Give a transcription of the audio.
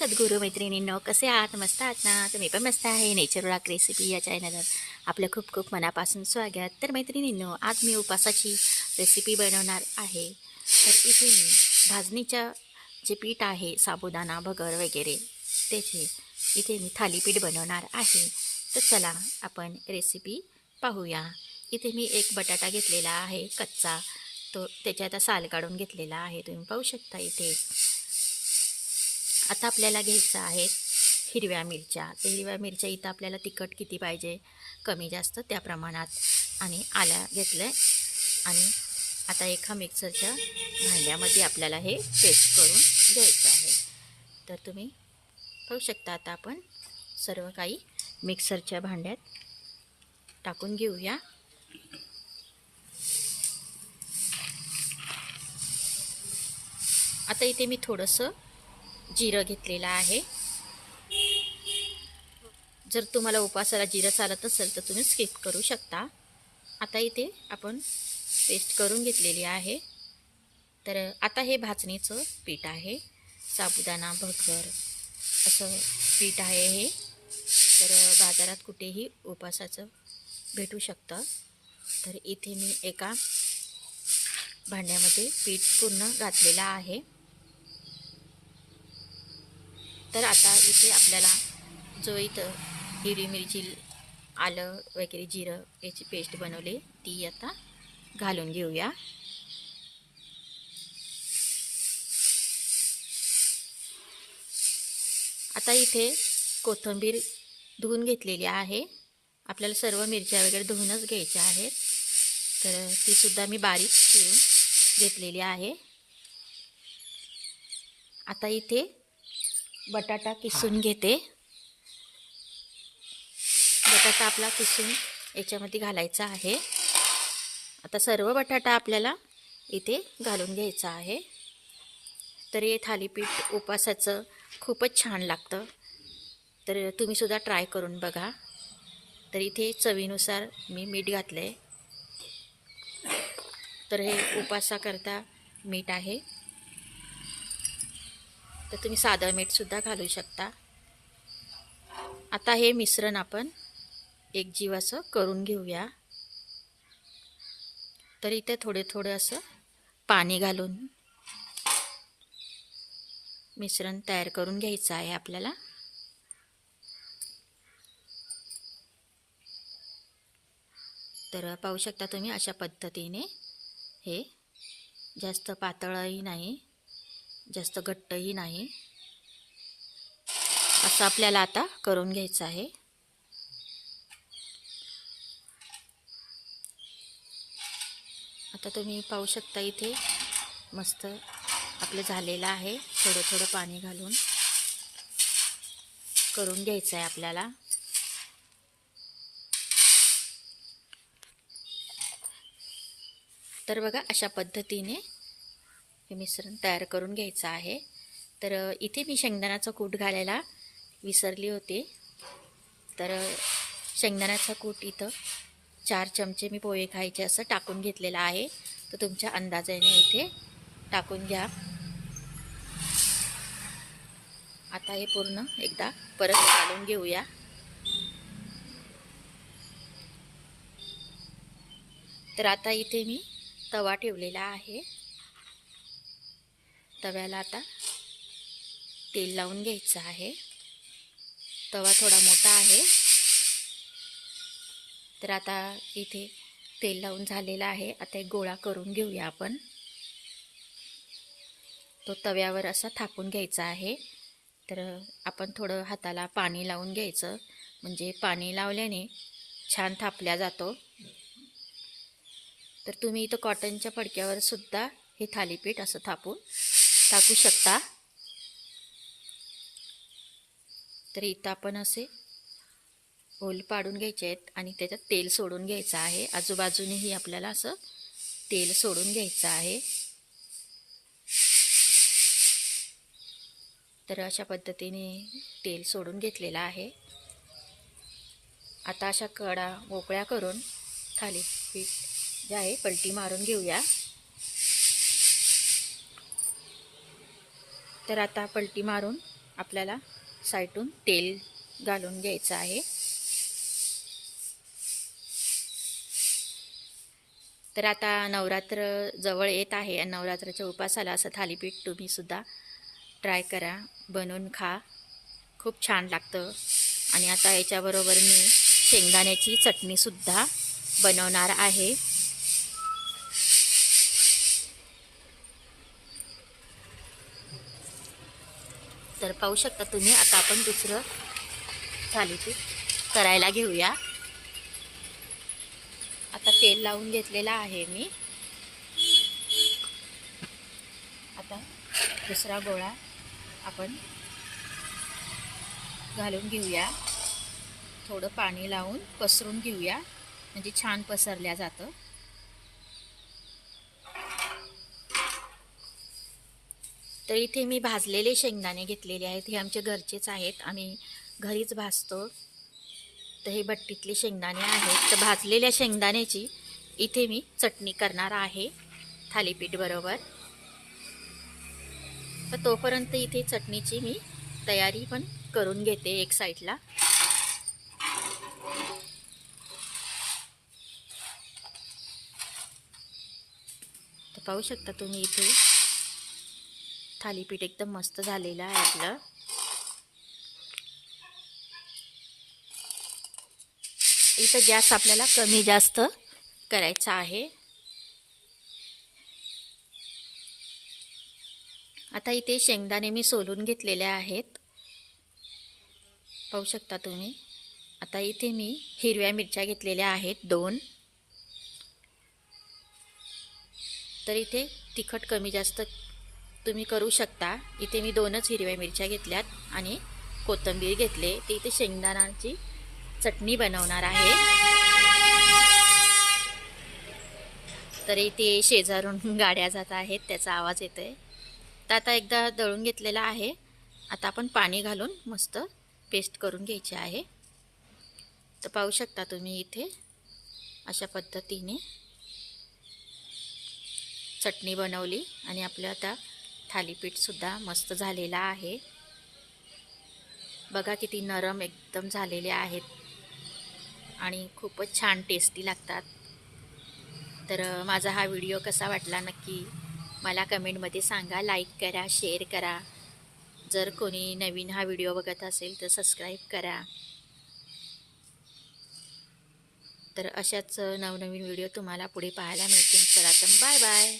सद्गुरू मैत्रिणींनो कसे आहात? मस्त आहात ना? तुम्ही पण मस्त आहे. नेचर रॉक रेसिपी या चॅनलवर आपलं खूप खूप मनापासून स्वागत. तर मैत्रिणींनो आज मी उपासाची रेसिपी बनवणार आहे. तर इथे मी भाजणीच्या जे पीठ आहे साबुदाणा भगर वगैरे त्याचे इथे मी थालीपीठ बनवणार आहे. तर चला आपण रेसिपी पाहूया. इथे मी एक बटाटा घेतलेला आहे कच्चा. तो त्याच्या आता साल काढून घेतलेला आहे. तुम्ही पाहू शकता इथे. आता आपल्याला घ्यायचं आहे हिरव्या मिरच्या. तर हिरव्या मिरच्या इथं आपल्याला तिखट किती पाहिजे? कमी जास्त त्या प्रमाणात. आणि आल्या घेतलं आहे आणि आता एका मिक्सरच्या भांड्यामध्ये आपल्याला हे पेस्ट करून घ्यायचं आहे. तर तुम्ही पाहू शकता आता आपण सर्व काही मिक्सरच्या भांड्यात टाकून घेऊया. आता इथे मी थोडंसं जिरं घेतलेलं आहे. जर तुम्हाला उपासाला जिरं चालत असेल तर तुम्ही स्किप करू शकता. आता इथे आपण पेस्ट करून घेतलेली आहे. तर आता हे भाजणीचं पीठ आहे. साबुदाणा भगर असं पीठ आहे हे. तर बाजारात कुठेही उपासाचं भेटू शकतं. तर इथे मी एका भांड्यामध्ये पीठ पूर्ण घातलेलं आहे. तर आता इथे आपल्याला जो इथं हिरवी मिरची आलं वगैरे जिरं याची पेस्ट बनवली ती आता घालून घेऊया. आता इथे कोथिंबीर धुवून घेतलेली आहे. आपल्याला सर्व मिरच्या वगैरे धुवूनच घ्यायच्या आहेत. तर तीसुद्धा मी बारीक शिवून घेतलेली आहे. आता इथे बटाटा किसून घेते. बटाटा आपला किसून याच्यामध्ये घालायचा आहे. आता सर्व बटाटा आपल्याला इथे घालून घ्यायचा आहे. तर हे थालीपीठ उपासाचं खूपच छान लागतं. तर तुम्हीसुद्धा ट्राय करून बघा. तर इथे चवीनुसार मी मीठ घातलं आहे तर हे उपासाकरता मीठ आहे. तर तुम्ही साधं मीठसुद्धा घालू शकता. आता हे मिश्रण आपण एक जीव असं करून घेऊया. तर इथे थोडे थोडं असं पाणी घालून मिश्रण तयार करून घ्यायचं आहे आपल्याला. तर पाहू शकता तुम्ही अशा पद्धतीने हे जास्त पातळही नाही. जास्त घट्टही नाही. असं आपल्याला आता करून घ्यायचं आहे. आता तुम्ही पाहू शकता इथे मस्त आपलं झालेलं आहे. थोडं थोडं पाणी घालून करून घ्यायचं आहे आपल्याला. तर बघा अशा पद्धतीने हे मिश्रण तयार करून घ्यायचं आहे. तर इथे मी शेंगदाण्याचा कूट घालायला विसरली होती. तर शेंगदाण्याचा कूट इथं चार चमचे मी पोहे खायचे असं टाकून घेतलेलं आहे. तर तुमच्या अंदाजाने इथे टाकून घ्या. आता हे पूर्ण एकदा परत काढून घेऊया. तर आता इथे मी तवा ठेवलेला आहे. तव्याला आता तेल लावून घ्यायचं आहे. तवा थोडा मोठा आहे. तर आता इथे तेल लावून झालेला आहे. आता एक गोळा करून घेऊया आपण. तो तव्यावर असा थापून घ्यायचा आहे. तर आपण थोडं हाताला पाणी लावून घ्यायचं. म्हणजे पाणी लावल्याने छान थापल्या जातो. तर तुम्ही इथं कॉटनच्या फडक्यावर सुद्धा हे थालीपीठ असं थापून टाकू शकता. तर इथं आपण असे होल पाडून घ्यायचे आहेत आणि त्याच्यात तेल सोडून घ्यायचं आहे. आजूबाजूनेही आपल्याला असं तेल सोडून घ्यायचं आहे. तर अशा पद्धतीने तेल सोडून घेतलेलं आहे. आता अशा कडा मोकळ्या करून थालीपीठ जे आहे पलटी मारून घेऊया. तर आता पलटी मारून आपल्याला साईटून तेल घालून घ्यायचं आहे. तर आता नवरात्र जवळ येत आहे आणि नवरात्राच्या उपासाला असं थालीपीठ तुम्हीसुद्धा ट्राय करा बनवून खा. खूप छान लागतं. आणि आता याच्याबरोबर मी शेंगदाण्याची चटणीसुद्धा बनवणार आहे. तर पाहू शकता तुम्ही आता आपण दुसरं थालीपीठ करायला घेऊया. आता तेल लावून घेतलेलं आहे मी. आता दुसरा गोळा आपण घालून घेऊया. थोडं पाणी लावून पसरून घेऊया. म्हणजे छान पसरल्या जातं. तर इथे मी भाजलेले शेंगदाणे घेतलेले आहेत. हे आमचे घरचेच आहेत. आम्ही घरीच भाजतो. तर हे भट्टीतले शेंगदाणे आहेत. तर भाजलेल्या शेंगदाण्याची इथे मी चटणी करणार आहे. थालीपीठ बरोबर. तर तोपर्यंत इथे चटणीची मी तयारी पण करून घेते एक साईडला. तर पाहू शकता तुम्ही इथे. थालीपीठ एकदम मस्त झालेलं आहे आपलं. इथं गॅस आपल्याला कमी जास्त करायचा आहे. आता इथे शेंगदाणे मी सोलून घेतलेले आहेत. पाहू शकता तुम्ही. आता इथे मी हिरव्या मिरच्या घेतलेल्या आहेत दोन. तर इथे तिखट कमी जास्त तुम्ही करू शकता. इथे मी दोनच हिरव्या मिरच्या घेतल्यात आणि कोथिंबीर घेतले. ते इथे शेंगदाण्याची चटणी बनवणार आहे. तर इथे शेजारून गाड्या जात आहेत त्याचा आवाज येतोय. तर आता एकदा दळून घेतलेला आहे. आता आपण पाणी घालून मस्त पेस्ट करून घ्यायची आहे. तर पाहू शकता तुम्ही इथे अशा पद्धतीने चटणी बनवली आणि आपलं आता थालीपीठसुद्धा मस्त झालेला आहे. बघा किती नरम एकदम झालेले आहेत. आणि खूपच छान टेस्टी लागतात. तर माझा हा व्हिडिओ कसा वाटला नक्की मला कमेंटमध्ये सांगा. लाईक करा शेअर करा. जर कोणी नवीन हा व्हिडिओ बघत असेल तर सबस्क्राईब करा. तर अशाच नवनवीन व्हिडिओ तुम्हाला पुढे पाहायला मिळतील. चला तर बाय बाय